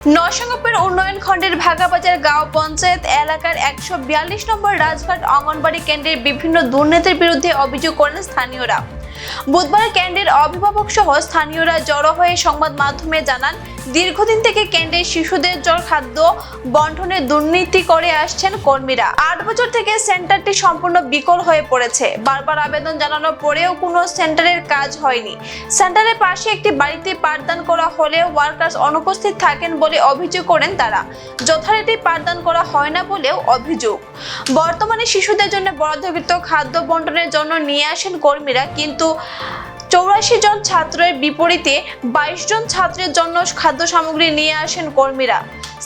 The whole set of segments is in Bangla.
নরসিংহপুর উন্নয়ন খণ্ডের ভাগাবাজার গাঁও পঞ্চায়েত এলাকার একশো বিয়াল্লিশ নম্বর রাজঘাট অঙ্গনবাড়ি কেন্দ্রের বিভিন্ন দুর্নীতির বিরুদ্ধে অভিযোগ করেন স্থানীয়রা। বুধবার কেন্দ্রের অভিভাবক সহ স্থানীয়রা জড়ো হয়ে সংবাদ মাধ্যমে জানান দীর্ঘদিন থেকে কেন্দ্রের শিশুদের জল, খাদ্য বন্টনে দুর্নীতি করে আসছেন কর্মীরা। আট বছর থেকে সেন্টারটি সম্পূর্ণ বিকল হয়ে পড়েছে। বারবার আবেদন জানানোর পরেও কোনো সেন্টারের কাজ হয়নি। সেন্টারের পাশে একটি বাড়িতে পাঠদান করা হলেও ওয়ার্কার্স অনুপস্থিত থাকেন বলে অভিযোগ করেন তারা। যথারীতি পাঠদান করা হয় না বলেও অভিযোগ। বর্তমানে শিশুদের জন্য বরাদ্দকৃত খাদ্য বন্টনের জন্য নিয়ে আসেন কর্মীরা, কিন্তু চৌরাশি জন ছাত্রের বিপরীতে বাইশ জন ছাত্রের জন্য খাদ্য সামগ্রী নিয়ে আসেন কর্মীরা।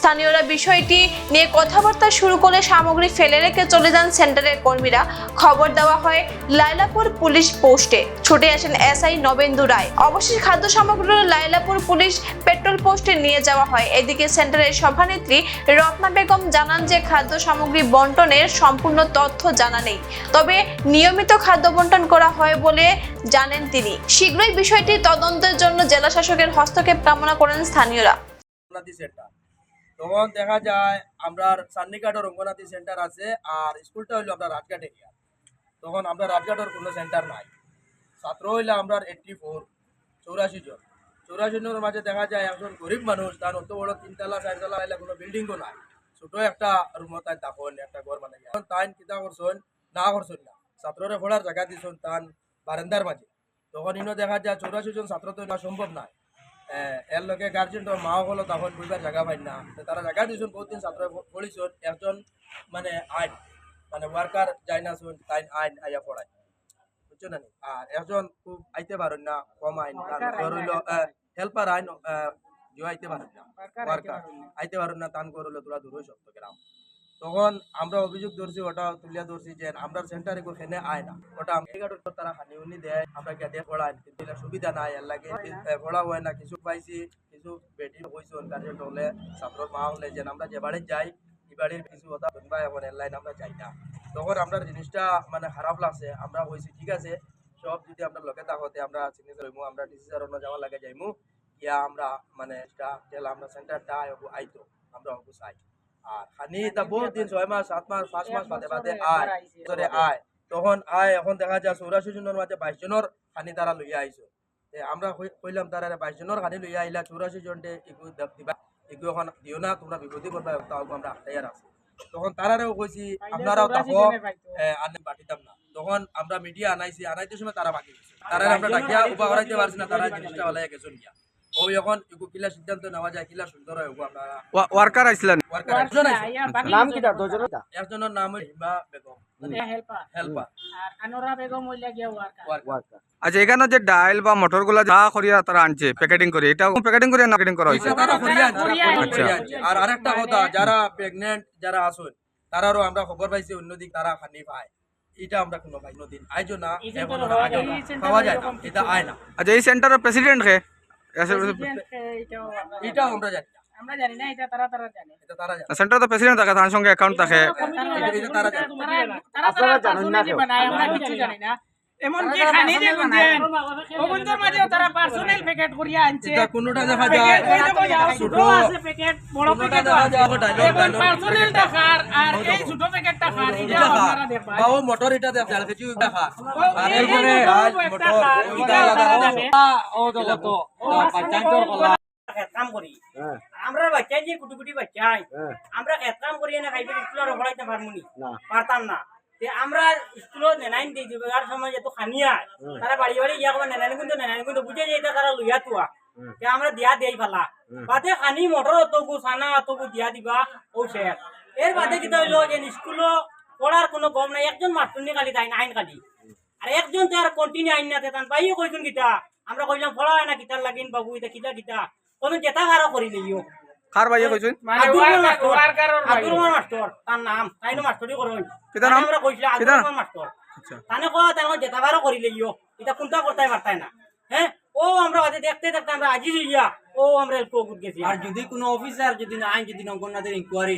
স্থানীয়রা বিষয়টি নিয়ে কথাবার্তা শুরু করলে সামগ্রী ফেলে রেখে চলে যান সেন্টারের কর্মীরা। খবর দেওয়া হয়, লাইলাপুর পুলিশ পোস্টে। ছুটে আসেন এসআই নবেন্দু রায়। অবশেষে খাদ্য সামগ্রী লাইলাপুর পুলিশ পেট্রোল পোস্টে নিয়ে যাওয়া হয়। এদিকে সেন্টারের সভানেত্রী রত্না বেগম জানান যে, খাদ্য সামগ্রী বন্টনের সম্পূর্ণ তথ্য জানা নেই। তবে নিয়মিত খাদ্য বন্টন করা হয় বলে জানেন তিনি। শীঘ্রই বিষয়টি তদন্তের জন্য জেলা শাসকের হস্তক্ষেপ কামনা করেন স্থানীয়রা। তখন দেখা যায় আমরা সান্নিঘাটও রঙ্গনাথি সেন্টার আছে আর স্কুলটা হইল আমরা রাজঘাট এরিয়া তখন আমরা রাজঘাটের কোনো সেন্টার নাই। ছাত্র হইলে আমরা এইটটি ফোর চৌরাশি জন। চৌরাশি জনের মাঝে দেখা যায় একজন গরিব মানুষ, তার অত বড় তিনতলা, চারতলা হইলে কোনো বিল্ডিংও নাই। ছোট একটা রুমত তাই তখন একটা ঘর মানে এখন তাই কিতা করছেন, না করছেন না। ছাত্ররে পড়ার জায়গা দিছেন তান বারান্দার মাঝে। তখন ইনো দেখা যায় চৌরাশি জন ছাত্র তো না সম্ভব নয় এর লগে গার্জেন মাও হলো তখন বুঝবার জায়গা পাই না। তারা জায়গা দিয়েছেন বহুত দিন ছাত্র পড়িছেন একজন মানে আইন মানে ওয়ার্কার যাই না শুন তাই আইন আইয়া পড়ায় বুঝছ না? আর একজন খুব আইতে পারেন না কম আইন হইল হেল্পার আইন জিও আইতে পারেন না। ওয়ার্কার আইতে পারেন না। তান হইল তোরা দূর সপ্ত গ্রাম তখন আমরা অভিযোগ ধরছি, ওটা তুলিয়া ধরছি যে আমরা সেন্টারে খেনে আয় না। ওটা তারা হানি উনি দেয়, আমরা গেটে পড়াই কিন্তু এটা সুবিধা নাই, এর লাগে পড়া হয় না, কিছু পাইছি, কিছু বেটি হয়েছে গার্জেন হলে ছাত্র মা হলে যে আমরা যে বাড়ি যাই, এই বাড়ির কিছু কথা শুনবা এখন এর লাইন আমরা যাই না। তখন আমরা জিনিসটা মানে খারাপ লাগছে, আমরা হয়েছি ঠিক আছে, সব যদি আমরা লোকে তাহতে আমরা সিগনেচার হইমু, আমরা ডিসি স্যার অন্য যাওয়া লাগে যাইমু ইয়া আমরা মানে আমরা সেন্টারটা আইতো, আমরা চাই আর খানি তা বহুত দিন ছয় মাস সাত মাস পাঁচ মাস বাদে বাদে আয় ধরে আয়। তখন আয় এখন দেখা যায় চৌরাশি জনের মাঝে বাইশ জনের খানি তারা লইয়া আইছো। আমরা কইলাম তারা বাইশ জনের খানি লইয়া আইলা চৌরাশি জনটে এগু দেখ- দিবা এগু এখন দিও না তোমরা বিপদে করবা তাও আমরা হাতাইয়ার আছি। তখন তারারেও কইছি আপনারাও তাকো আনে পাঠিতাম না। তখন আমরা মিডিয়া আনাইছি আনাইতে সময় তারা বাকি তারা আমরা ডাকিয়া উবা করাইতে পারছি না তারা জিনিসটা হলাই গেছেন গিয়া ও এখন এগু কিলা সিদ্ধান্ত নেওয়া যায় কিলা সুন্দর হয় আপনারা ওয়ার্কার আইছিলেন? ওয়ার্কার একজন নাম কি তার দুজনের একজনের নাম হিমা বেগম। হেল্পার। আনোরা বেগম হইলা গিয়া ওয়ার্কার। ওয়ার্কার। আচ্ছা এখানে যে ডাইল বা মটরগুলা যা করিয়া তারা আনছে প্যাকেটিং করে এটা প্যাকেটিং করে না প্যাকেটিং করা হয়েছে। আর আরেকটা কথা যারা প্রেগনেন্ট যারা আসুন তারারও আমরা খবর পাইছি অন্যদিক তারা খানি পায়। এটা আমরা কোনো পাই নদিন আইজো না যায় এটা আয় না। আচ্ছা এই সেন্টারের প্রেসিডেন্ট কে? এটাও আমরা জানি না আমরা জানি না এটা তারা তারা জানে। এটা তারা জানে। সেন্টার তো প্রেসিডেন্ট থাকে তার সঙ্গে অ্যাকাউন্ট থাকে। এটা- এটা তারা জানে। তারা তারা জানেন না। বানায় আমরা কিছু জানি না। এমনকি খানি যে গুঞ্জেন ওগুনদের মাঝেও তারা পার্সোনাল প্যাকেট করিয়া আনছে। এটা দেখা যায়? প্যাকেট ওই দেখো যাও, ছোট। ছোট আছে প্যাকেট বড় প্যাকেট দেখা যায়? আবার ডায়লগ এখন পার্সোনাল টাকার আর এই ছোট প্যাকেটটা খার এটা এটা আপনারা দেখবেন বা মোটর এটা দেখ জাল কিছু এটা আর এরপরে যে ডাল বড় একটা মোটর খার, ওইটা এটা আলাদা তারা আলাদা কাম করি। আমরা বাচ্চা যে কুটি আমরা কাম করি না খাইবে স্কুলের পড়াইতে পারব নি। পারতাম না। আমরা স্কুলত নেনাইন দিই দিবার সময় যেহেতু খানিয়া তারা বাড়ি বাড়ি ইয়া করবা নেনাইন কিন্তু নেনাইন কিন্তু বুঝে যে এটা তারা লইয়া তুয়া তে আমরা দিয়া দেই ফেলা। বাদে খানি মটর অতগু সানা অতগু দিয়া দিবা ও শেষ এর বাদে হইল যে স্কুলও পড়ার কোনো গম নাই একজন মাস্টরনি খালি তাই আইন খালি। আর একজন তো আর কন্টিনিউ আইন না তেতান পাইও কিতা। আমরা কইলাম পড়া হয় না কিতার লাগিন বাবু এটা কিতা কিতা? কোন জেতা ভাড়া করি লইও কার ভাইয়া কইছেন মানে আব্দুল মাস্টার মাস্টার তার নাম তাইনো মাস্টারই করো কিতা নাম? আমরা কইছিলাম আব্দুল মাস্টার আচ্ছা। তানে কো তার জেতা ভাড়া করি লইও এটা কোনটা করতে পারতাই না হ্যাঁ ও আমরা আজ দেখতে দেখতে আমরা আজি লইয়া ও আমরা গুড গেছি। আর যদি কোনো অফিসার যদি না আইন যদি অঙ্গনাদের ইনকোয়ারি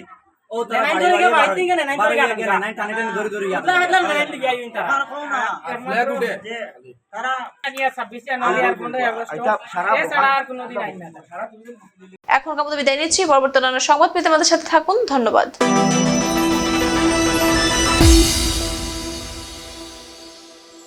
এখন কাপড় বিদায় নিচ্ছি। পরবর্তী সংবাদ পেতে আমাদের সাথে থাকুন। ধন্যবাদ।